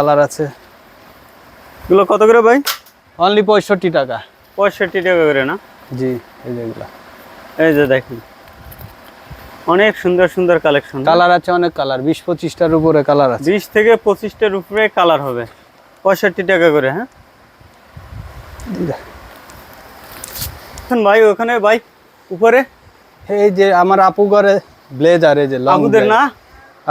Colour আছে। এগুলো কত করে ভাই? অনলি পঁয়ষট্টি টাকা। পঁয়ষট্টি টাকা করে না? জি এই যেগুলো এই যে দেখেন। অনেক সুন্দর সুন্দর কালেকশন। কালার আছে অনেক কালার। বিশ পঁচিশটার উপরে কালার আছে। বিশ থেকে পঁচিশটার উপরে কালার হবে। পঁয়ষট্টি টাকা করে হ্যাঁ? ভাই ওখানে ভাই উপরে? এই যে আমার আপু ঘরে ব্লেজার এই যে আপুদের না?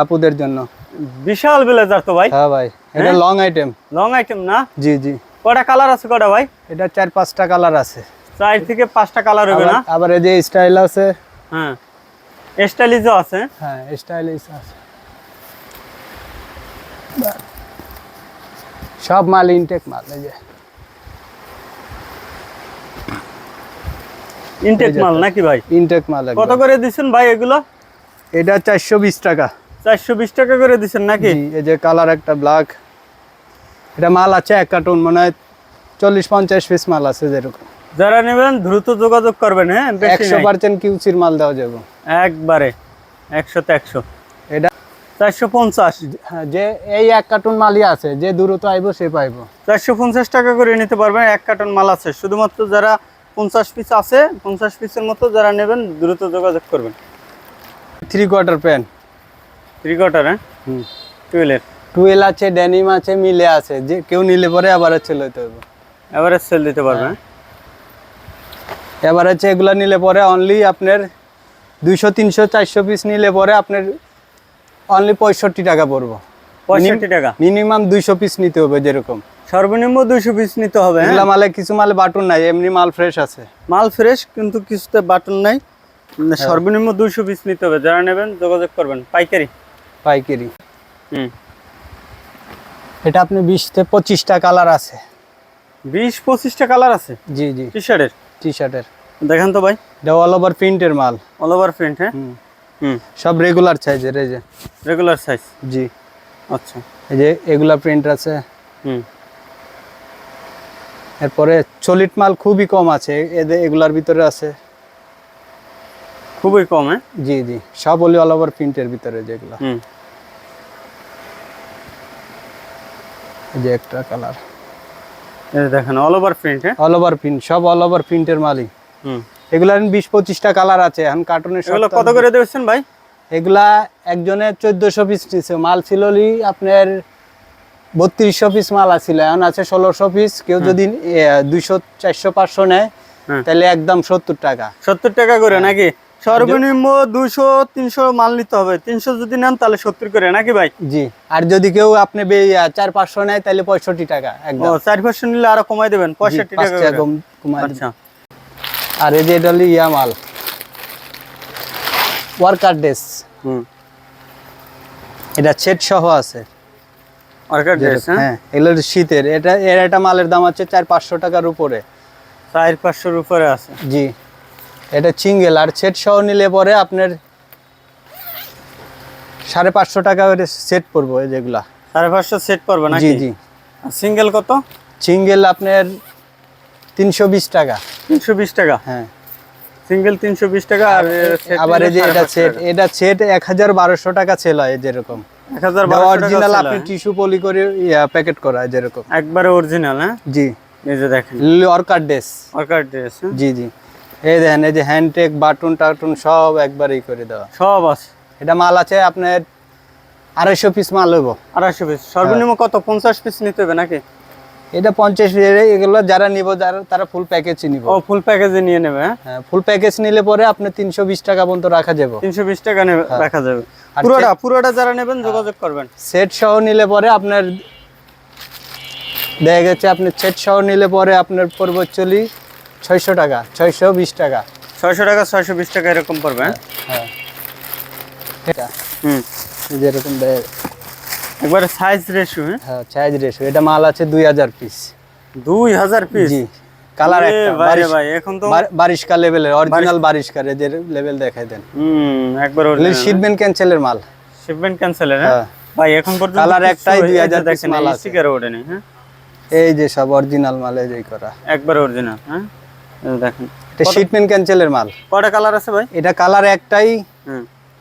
আপুদের জন্য। বিশাল ব্লেজার তো ভাই। হ্যাঁ ভাই এটা লং আইটেম লং আইটেম না? জি জি। কটা কালার আছে কটা ভাই? এটা চার পাঁচটা কালার আছে। চার থেকে পাঁচটা কালার হবে না? আবার- এই যে স্টাইল আছে। হ্যাঁ। স্টাইলিজও আছে। হ্যাঁ স্টাইলিশ আছে। সব মাল ইনটেক মাল এই যে। ইনটেক মাল নাকি ভাই? ইনটেক মাল কত করে দিচ্ছেন ভাই এগুলো? এটা চারশো বিশ টাকা। চারশো বিশ টাকা করে দিচ্ছেন নাকি? এই যে কালার একটা ব্ল্যাক এটা মাল আছে এক কার্টুন মনে হয় চল্লিশ পঞ্চাশ পিস মাল আছে যেরকম। যারা নেবেন দ্রুত যোগাযোগ করবেন হ্যাঁ? একশো। পার্সেন্ট কিউসির মাল দেওয়া যাবে। একবারে একশোতে একশো। এটা চারশো পঞ্চাশ। হ্যাঁ যে এই এক কার্টুন মালই আছে যে দ্রুত আইব সে পাইব। চারশো পঞ্চাশ টাকা করে নিতে পারবেন এক কার্টন মাল আছে। শুধুমাত্র যারা পঞ্চাশ পিস আছে পঞ্চাশ পিসের মতো যারা নেবেন দ্রুত যোগাযোগ করবেন। Three quarter pant three quarter হ্যাঁ হুম। টুয়েলের টুয়েল আছে ডেনিম আছে মিলে আছে। যে কেউ নিলে পরে আবার হচ্ছে লইতে হবে এভারেজ সেল দিতে পারবেন হ্যাঁ? এবার হচ্ছে এগুলা নিলে পরে অনলি আপনার দুইশো তিনশো চারশো পিস নিলে পরে আপনার অনলি পঁয়ষট্টি টাকা পড়ব। পঁয়ষট্টি টাকা? মিনিমাম দুইশো পিস নিতে হবে যেরকম। সর্বনিম্ন দুইশো পিস নিতে হবে হ্যাঁ? এগুলা মালে কিছু মালে বাটন নাই এমনি মাল ফ্রেশ আছে। মাল ফ্রেশ কিন্তু কিছুতে বাটন নাই। সর্বনিম্ন দুইশো পিস নিতে হবে যারা নেবেন যোগাযোগ করবেন। পাইকারি। পাইকারি। হুম। এটা আপনি বিশ থেকে পঁচিশটা কালার আছে। বিশ পঁচিশটা কালার আছে? জি জি। টি শার্টের টি শার্টের দেখেন তো ভাই। এটা অল ওভার প্রিন্টের মাল। অল ওভার প্রিন্ট হ্যাঁ? হুম। সব রেগুলার সাইজের এই যে। রেগুলার সাইজ জি। আচ্ছা। এই যে এগুলা প্রিন্ট আছে। হুম। এরপরে চলিট মাল খুবই কম আছে। এদের এগুলার ভিতরে আছে। খুবই কম হ্যাঁ? জি জি। সব অল ওভার প্রিন্টের ভিতরে যেগুলো। হুম। যে একটা কালার। এই দেখেন অল ওভার প্রিন্ট হ্যাঁ? অল ওভার প্রিন্ট সব অল ওভার প্রিন্টের মালই। হুম। এগুলার বিশ পঁচিশটা কালার আছে এখন কার্টুনের এগুলো কত করে দিয়েছেন ভাই? এগুলা একজনের চোদ্দশো পিস নিচ্ছে মাল ছিল হলি আপনার বত্রিশশো পিস মাল আছিল এখন আছে ষোলোশো পিস কেউ যদি দুইশো চারশো পাঁচশো নেয় তাহলে একদম সত্তর টাকা। সত্তর টাকা করে নাকি? সর্বনিম্ন দুইশো তিনশো মাল নিতে হবে। তিনশো যদি নেন তাহলে সত্তর করে নাকি ভাই? জি। আর যদি কেউ আপনি চার পাঁচশো নেয় তাহলে পঁয়ষট্টি টাকা একদম। চার পার্সেন্ট নিলে আরও কমাই দেবেন পঁয়ষট্টি টাকা। আচ্ছা। আর এই যে এটা হলো ইয়া মাল। Worker dress. হুম। এটা সেট সহ আছে। অর্কার ড্রেস হ্যাঁ? হ্যাঁ এগুলো শীতের। এটা এর একটা মালের দাম আছে চার পাঁচশো টাকার উপরে। চার পাঁচশোর উপরে আছে। জি। এটা সিঙ্গেল আর সেট সহ নিলে পরে আপনার সাড়ে পাঁচশো টাকা সেট পড়ব যেগুলা। সাড়ে পাঁচশো সেট করবে জি জি। সিঙ্গেল কত? সিঙ্গেল আপনার তিনশো বিশ টাকা। তিনশো বিশ টাকা? হ্যাঁ। সিঙ্গেল তিনশো বিশ টাকা আর আবার এই যে এটা সেট এটা সেট এক হাজার বারোশো টাকা সেল হয় যেরকম। এক হাজার অরিজিনাল আপনি টিস্যু পলি করে প্যাকেট করা হয় যেরকম। একবারে অরিজিনাল হ্যাঁ? জি। এই যে দেখেন। অর্কার ড্রেস অর্কার ড্রেস জি জি। এই দেখেন এই যে হ্যান্ডটেক বাটন টাটন সব একবারেই করে দেওয়া। সব আছে। এটা মাল আছে আপনার আড়াইশো পিস মাল হইব। আড়াইশো পিস সর্বনিম্ন কত? পঞ্চাশ পিস নিতে হবে নাকি? এটা পঞ্চাশ এগুলো যারা নিব যারা তারা ফুল প্যাকেজই নিব। ও ফুল প্যাকেজে নিয়ে নেবে হ্যাঁ? হ্যাঁ ফুল প্যাকেজ নিলে পরে আপনি তিনশো বিশ টাকা পর্যন্ত রাখা যাবে। তিনশো বিশ টাকা নেবে রাখা যাবে। পুরোটা পুরোটা যারা নেবেন যোগাযোগ করবেন। সেট সহ নিলে পরে আপনার দেখা গেছে আপনি সেট সহ নিলে পরে আপনার পড়বে চলি ছয়শো টাকা ছয়শো বিশ টাকা। ছয়শো টাকা ছয়শো বিশ টাকা এরকম পড়বে হ্যাঁ? হ্যাঁ। হুম। যেরকম একবারে সাইজ রেশিও হ্যাঁ? হ্যাঁ সাইজ রেশো এটা মাল আছে দুই হাজার পিস দুই হাজার পিস জি। কালার একটা ভাই এখন তো বারিশকা লেভেলের অরিজিনাল লেভেল দেখাই দেন। হুম একবার শিপমেন্ট ক্যান্সেলের মাল। শিপমেন্ট ক্যান্সেলের হ্যাঁ? হ্যাঁ। ভাই এখন পর্যন্ত কিছু একটাই এই যে 2000 দেখেন মাল আছে। ওঠেনি হ্যাঁ? এই যে সব অরিজিনাল মাল এই যে করা একবার অরিজিনাল হ্যাঁ? দেখেন। এটা শিপমেন্ট ক্যান্সেলের মাল। কয়টা কালার আছে ভাই? এটা কালার একটাই।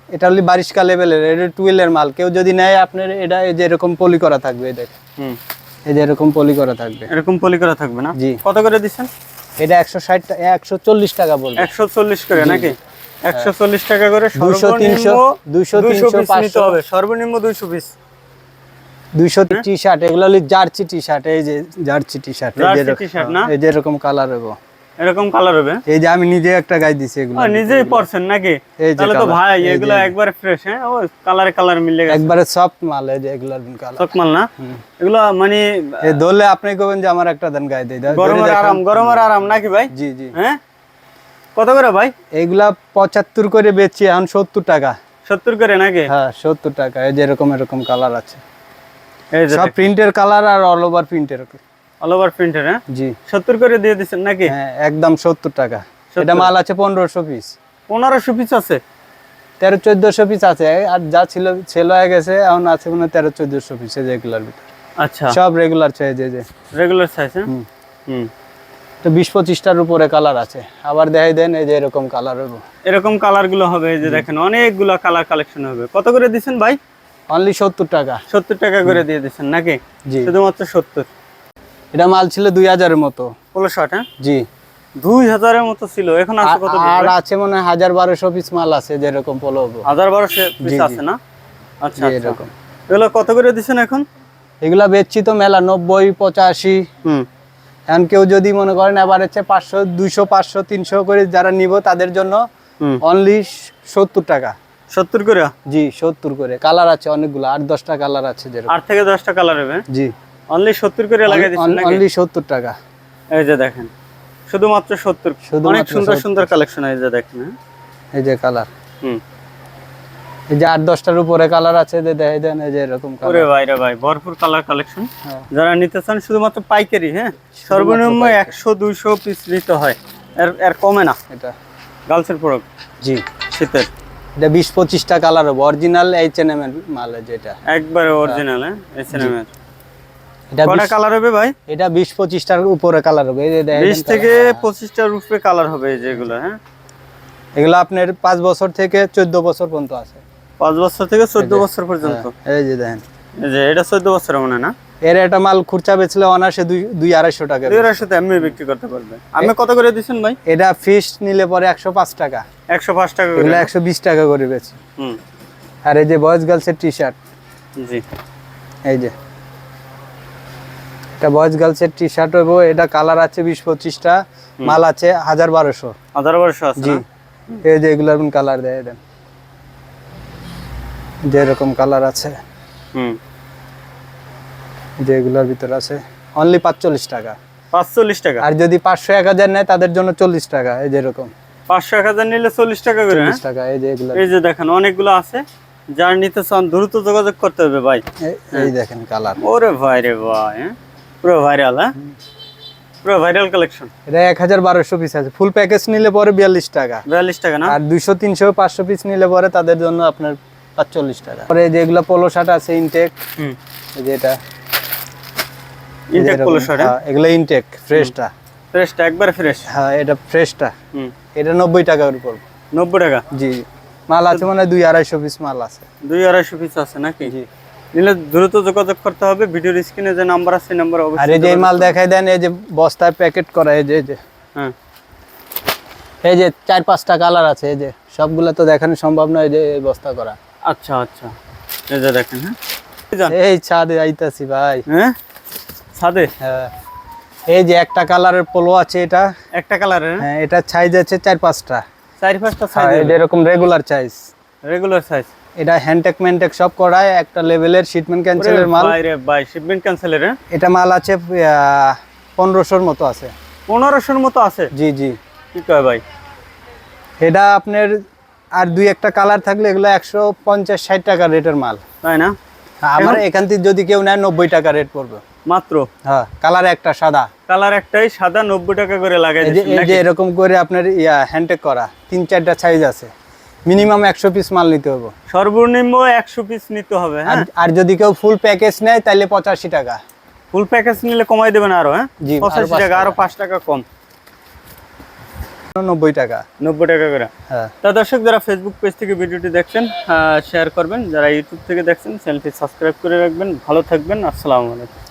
এটা হলো বারিশকা লেভেলের এটা টুয়েলের মাল। কেউ যদি নেয় আপনার এটা এই যে এরকম পলি করা থাকবে দেখেন। হুম। এই যে এরকম পলি করা থাকবে। এরকম পলি করা থাকবে না? জি। কত করে দিচ্ছেন? এটা একশো ষাট একশো চল্লিশ টাকা বলব। একশো চল্লিশ করে নাকি? একশো চল্লিশ টাকা করে তিনশো, পাঁচশো। হবে। সর্বনিম্ন দুইশো পিস দুইশো টি শার্ট এগুলো হলো জার্সি টি শার্ট এই যে জার্সি টি শার্ট না? এই যে এরকম কালার হবে এরকম কালার হবে? এই যে আমি নিজে একটা গাই দিছি এগুলো। নিজেই পড়ছেন নাকি? তাহলে তো ভাই এগুলো একবারে ফ্রেশ হ্যাঁ? ও কালারে কালার মিলে গেছে। একবারে সফট মাল এই যে এগুলোর কালার চকমাল না? এগুলো মানে এই ধরলে আপনি কবেন যে আমার একটা দেন গায়ে দেই। গরমের। আরাম গরমের আরাম নাকি ভাই? জি জি। হ্যাঁ? কত করে ভাই? এইগুলা পঁচাত্তর করে বেচি এখন সত্তর টাকা। সত্তর করে নাকি? হ্যাঁ সত্তর টাকা। এই যে এরকম এরকম কালার আছে। এই যে সব প্রিন্টের কালার আর অল ওভার প্রিন্টের অল ওভার প্রিন্টার হ্যাঁ? জি। সত্তর করে দিয়ে দিচ্ছেন নাকি? হ্যাঁ একদম সত্তর টাকা। এটা মাল আছে পনেরোশো পিস পনেরোশো পিস আছে? তেরো চোদ্দশো পিস আছে। আর যা ছিল সেল হয়ে গেছে এখন আছে তেরো চোদ্দশো পিস রেগুলার আচ্ছা। সব রেগুলার চাই যে। রেগুলার সাইজ হ্যাঁ? হুম। হুম। তো বিশ পঁচিশটার উপরে কালার আছে। আবার দেখাই দেন এই যে এরকম কালার হব এরকম কালারগুলো হবে এই যে দেখেন অনেকগুলো কালার কালেকশন হবে। কত করে দিচ্ছেন ভাই? অনলি সত্তর টাকা। সত্তর টাকা করে দিয়ে দিচ্ছেন নাকি? জি। শুধুমাত্র সত্তর। এটা মাল ছিল দুই হাজারের মতো। ষোলো শট হ্যাঁ? জি। দুই হাজারের মতো ছিল এখন আছে কত আর- আছে মনে হয় হাজার বারোশো পিস মাল আছে যেরকম পোলো হাজার বারোশো পিস আছে না? আচ্ছা আচ্ছা। এরকম। এগুলো কত করে দিচ্ছেন এখন? এগুলা বেচছি তো মেলা নব্বই পঁচাশি। হুম। এখন কেউ যদি মনে করেন এবার হচ্ছে পাঁচশো দুইশো পাঁচশো তিনশো করে যারা নিব তাদের জন্য অনলি সত্তর টাকা। সত্তর করে? জি সত্তর করে। কালার আছে অনেকগুলো আট দশটা কালার আছে যেরকম। আট থেকে দশটা কালার হবে? জি। অনলি সত্তর করে লাগিয়ে দিচ্ছেন নাকি? অনলি সত্তর টাকা। এই যে দেখেন শুধুমাত্র সত্তর। শুধুমাত্র অনেক সুন্দর সুন্দর কালেকশন এই যে দেখেন হ্যাঁ? এই যে কালার হুম। এই যে আট দশটার উপরে কালার আছে যে দেখাই দেন এই যে এরকম ওরে ভাই রে ভাই ভরপুর কালার কালেকশন হ্যাঁ। যারা নিতে চান শুধুমাত্র পাইকারি হ্যাঁ? সর্বনিম্ন একশো দুইশো পিস নিতে হয়। এর এর কমে না। এটা। গার্লসের প্রোডাক্ট জি। শীতের। এটা বিশ পঁচিশটা কালার হবে। অরিজিনাল এইচ এন এম এর মাল যেটা একবারে অরিজিনাল হ্যাঁ? এসএনএম এর। এটা কটা কালার হবে ভাই? এটা বিশ পঁচিশটার উপরে কালার হবে এই যে দেখেন বিশ থেকে পঁচিশটার উপরে কালার হবে এই যেগুলো হ্যাঁ? এগুলো আপনার পাঁচ বছর থেকে চোদ্দ বছর পর্যন্ত আছে। পাঁচ বছর থেকে চোদ্দ বছর পর্যন্ত? হ্যাঁ, এই যে দেখেন। এই যে এটা চোদ্দ বছর মনে না? এর একটা মাল খুরচা বেচলে অনার্সে দুই আড়াইশো টাকা দুই আড়াইশো এমনি বিক্রি করতে পারবে। আপনি কত করে দিচ্ছেন ভাই? এটা ফিস নিলে পরে একশো পাঁচ টাকা। একশো পাঁচ টাকা এগুলো একশো বিশ টাকা করে বেচি। আর এই যে বয়েজ গার্লসের টি শার্ট জি। এই যে। এটা বয়েজ গার্লসের টি শার্ট হইব এটা কালার আছে বিশ পঁচিশটা মাল আছে হাজার বারোশো। হাজার বারোশো আছে জি। এই যে এগুলোর কালার দেয় দেন। যে এরকম কালার আছে হুম। যে ভিতর আছে অনলি পাঁচচল্লিশ টাকা। পাঁচচল্লিশ টাকা? আর যদি পাঁচশো এক হাজার নেয় তাদের জন্য চল্লিশ টাকা এই যে এরকম। পাঁচশো এক হাজার নিলে চল্লিশ টাকা করে হ্যাঁ? টাকা এই যে এগুলো এই যে দেখেন অনেকগুলো আছে। যার নিতে চান দ্রুত যোগাযোগ করতে হবে ভাই। এই- এই দেখেন কালার ওরে ভাই রে ভাই হ্যাঁ? পুরো ভাইরাল হ্যাঁ? পুরো ভাইরাল কালেকশন এটা এক হাজার বারোশো পিস আছে। ফুল প্যাকেজ নিলে পরে বিয়াল্লিশ টাকা। বিয়াল্লিশ টাকা না? আর দুইশো তিনশো পাঁচশো পিস নিলে পরে তাদের জন্য আপনার পাঁচচল্লিশ টাকা। পরে এই যে এগুলো পোলো শার্ট আছে ইনটেক হুম। এই যে এটা। ইনটেক পোলো শার্ট এগুলো ইনটেক ফ্রেশটা ফ্রেশটা একবারে ফ্রেশ হ্যাঁ এটা ফ্রেশটা হুম। এটা নব্বই টাকার উপর। নব্বই টাকা? জি। মাল আছে মানে দুই আড়াইশো পিস মাল আছে। দুই আড়াইশো পিস আছে নাকি? জি। নিলে দ্রুত যোগাযোগ করতে হবে। ভিডিওর স্ক্রিনে যে নাম্বার আছে নাম্বার আর এই যে মাল দেখাই দেন এই যে বস্তায় প্যাকেট করা এই যে এই যে। হ্যাঁ। এই যে চার পাঁচটা কালার আছে এই যে। সবগুলো তো দেখানো সম্ভব নয় এই যে এই বস্তা করা। আচ্ছা আচ্ছা। এই যে দেখেন হ্যাঁ। এই ছাদে আইতাছি ভাই। হ্যাঁ? ছাদে? হ্যাঁ। এই যে একটা কালারের পোলো আছে এটা। একটা কালারের হ্যাঁ? এটা সাইজ আছে চার পাঁচটা। চার পাঁচটা হ্যাঁ, সাইজ এরকম রেগুলার সাইজ রেগুলার সাইজ এটা হ্যান্ডটেক ম্যানটেক সব করায় একটা লেভেলের শিটমেন্ট ক্যান্সেলের মাল। বাইরে বাই শিপমেন্ট ক্যান্সেলের হ্যাঁ? এটা মাল আছে পনেরোশোর মতো আছে। পনেরোশোর মতো আছে? জি জি। কি কয় ভাই? এটা আপনার আর দুই একটা কালার থাকলে এগুলো একশো পঞ্চাশ ষাট টাকা রেটের মাল। তাই না? আমার এখান থেকে যদি কেউ নেয় নব্বই টাকা রেট পড়বে। মাত্র? হ্যাঁ কালার একটা সাদা। কালার একটাই সাদা নব্বই টাকা করে লাগাই যে এরকম করে আপনার ইয়া হ্যান্ডটেক করা তিন চারটা সাইজ আছে। মিনিমাম একশো পিস মাল নিতে হবে। সর্বনিম্ন একশো পিস নিতে হবে আর হ্যাঁ যদি কেউ ফুল প্যাকেজ নেয় তাহলে পঁচাশি টাকা। ফুল প্যাকেজ নিলে কমাই দেবেন আরও হ্যাঁ? জি, আরও পঁচাশি পাঁচ টাকা আরও পাঁচ টাকা কম। নব্বই টাকা। নব্বই টাকা করে। হ্যাঁ। তা দর্শক যারা ফেসবুক পেজ থেকে ভিডিওটি দেখছেন শেয়ার করবেন যারা ইউটিউব থেকে দেখছেন চ্যানেলটি সাবস্ক্রাইব করে রাখবেন। ভালো থাকবেন আসসালামু আলাইকুম।